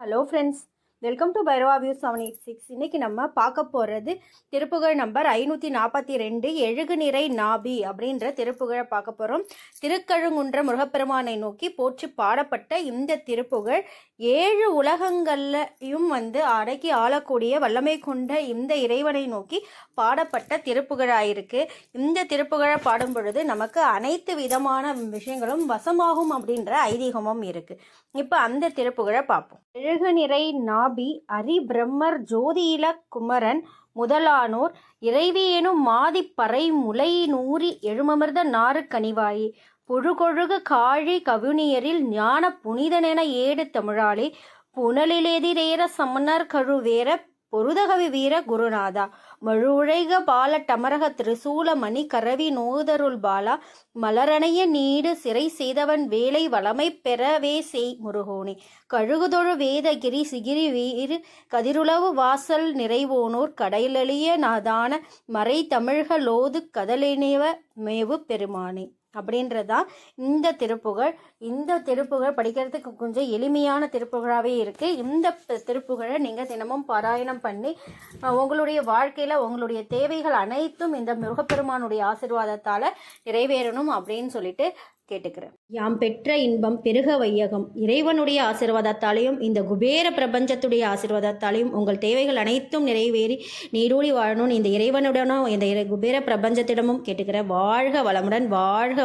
Hello friends welcome to Bhairava view seven eight six இன்றைக்கி நம்ம பார்க்க போகிறது திருப்புகழ் நம்பர் ஐநூற்றி நாற்பத்தி ரெண்டு எழுகு நிறை நாபி அப்படின்ற திருப்புகழை பார்க்க போகிறோம் திருக்கழுங்குன்ற முருகப்பெருமானை நோக்கி போற்றி பாடப்பட்ட இந்த திருப்புகழ் ஏழு உலகங்கள்லையும் வந்து அடக்கி ஆளக்கூடிய வல்லமை கொண்ட இந்த இறைவனை நோக்கி பாடப்பட்ட திருப்புகழாயிருக்கு. இந்த திருப்புகழை பாடும் பொழுது நமக்கு அனைத்து விதமான விஷயங்களும் வசமாகும் அப்படின்ற ஐதீகமும் இருக்குது இப்போ அந்த திருப்புகழை பார்ப்போம். எழுகு நிறை நாபி ஆபி பிரம்மர் ஜோதியில குமரன் முதலானோர் இறைவியெனும் மாதிப்பறை முலை நூறி எழுமமிர்த நாறு கனிவாயி. புழுகொழுகு காழி கவுனியரில் ஞான புனிதனென ஏடு தமிழாளி புனலிலெதிரேற சமணர் கழுவேற பொருதகவி வீர குருநாதா. மழுழைக பால டமரக திருசூலமணி கரவி நோதருள் பாலா மலரணைய நீடு சிறை செய்தவன் வேலை வளமை பெறவே செய் முருகோனே. கழுகுதொழு வேதகிரி சிகிரி வீறு கதிருளவு வாசல் நிறைவோனோர் கடையலிய நாதான மறை தமிழ்களோது கதலினிவ மேவு பெருமானே. அப்படின்றதா இந்த திருப்புகழ். இந்த திருப்புகழ் படிக்கிறதுக்கு கொஞ்சம் எளிமையான திருப்புகழாகவே இருக்குது இந்த திருப்புகழை நீங்கள் தினமும் பாராயணம் பண்ணி உங்களுடைய வாழ்க்கையில் உங்களுடைய தேவைகள் அனைத்தும் இந்த முருகப்பெருமானுடைய ஆசீர்வாதத்தால் நிறைவேறணும் அப்படின்னு சொல்லிட்டு கேட்டுக்கிறேன். யாம் பெற்ற இன்பம் பெருக வையகம். இறைவனுடைய ஆசீர்வாதத்தாலையும் இந்த குபேர பிரபஞ்சத்துடைய ஆசீர்வாதத்தாலையும் உங்கள் தேவைகள் அனைத்தும் நிறைவேறி நீரூழி வாழணும்னு இந்த இறைவனுடனும் இந்த இறை- குபேர பிரபஞ்சத்திடமும் கேட்டுக்கிறேன் வாழ்க வளமுடன் வாழ்க